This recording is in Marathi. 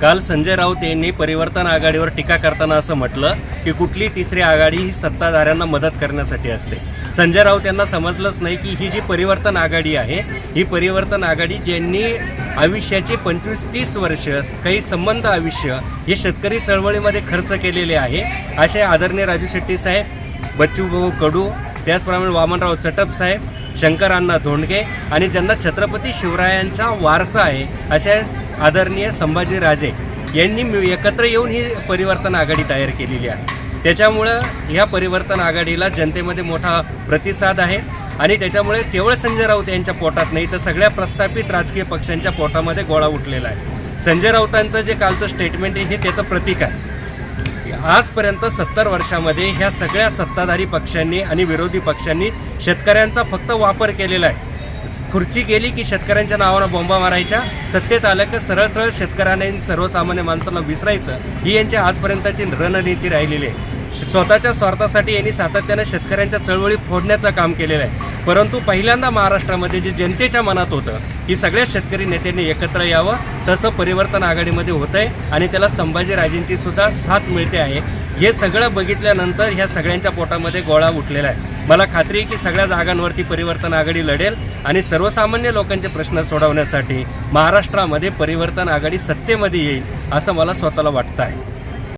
काल संजय राऊत यांनी परिवर्तन आघाडीवर टीका करताना असं म्हटलं की कुठली तिसरी आघाडी ही सत्ताधाऱ्यांना मदत करण्यासाठी असते. संजय राऊत यांना समजलंच नाही की ही जी परिवर्तन आघाडी आहे ही परिवर्तन आघाडी ज्यांनी आयुष्याचे पंचवीस तीस वर्ष काही संबंध आयुष्य हे शेतकरी चळवळीमध्ये खर्च केलेले आहे असे आदरणीय राजू शेट्टी साहेब बच्चूभाऊ कडू त्याचप्रमाणे वामनराव चटप साहेब शंकरांना धोंडगे आणि ज्यांना छत्रपती शिवरायांचा वारसा आहे अशा आदरणीय संभाजीराजे यांनी मिळ- एकत्र येऊन ही परिवर्तन आघाडी तयार केलेली आहे. त्याच्यामुळं ह्या परिवर्तन आघाडीला जनतेमध्ये मोठा प्रतिसाद आहे आणि त्याच्यामुळे केवळ संजय राऊत यांच्या पोटात नाही तर सगळ्या प्रस्थापित राजकीय पक्षांच्या पोटामध्ये गोळा उठलेला आहे. संजय राऊतांचं जे कालचं स्टेटमेंट आहे हे त्याचं प्रतीक आहे. आजपर्यंत सत्तर वर्षामध्ये ह्या सगळ्या सत्ताधारी पक्षांनी आणि विरोधी पक्षांनी शेतकऱ्यांचा फक्त वापर केलेला आहे. खुर्ची गेली की शेतकऱ्यांच्या नावानं बोंबा मारायच्या सत्तेत आलं की सरळ सरळ शेतकऱ्याने सर्वसामान्य माणसाला विसरायचं ही यांची आजपर्यंतची रणनीती राहिलेली आहे. स्वतःच्या स्वार्थासाठी यांनी सातत्याने शेतकऱ्यांच्या चळवळी फोडण्याचं काम केलेलं आहे. परंतु पहिल्यांदा महाराष्ट्रामध्ये जे जनतेच्या मनात होतं की सगळ्या शेतकरी नेत्यांनी एकत्र यावं तसं परिवर्तन आघाडीमध्ये होतं आहे आणि त्याला संभाजीराजेंची सुद्धा साथ मिळते आहे. हे सगळं बघितल्यानंतर ह्या सगळ्यांच्या पोटामध्ये गोळा उठलेला आहे. मला खात्री आहे की सगळ्या जागांवरती परिवर्तन आघाडी लढेल आणि सर्वसामान्य लोकांचे प्रश्न सोडवण्यासाठी महाराष्ट्रामध्ये परिवर्तन आघाडी सत्तेमध्ये येईल असं मला स्वतःला वाटतं आहे.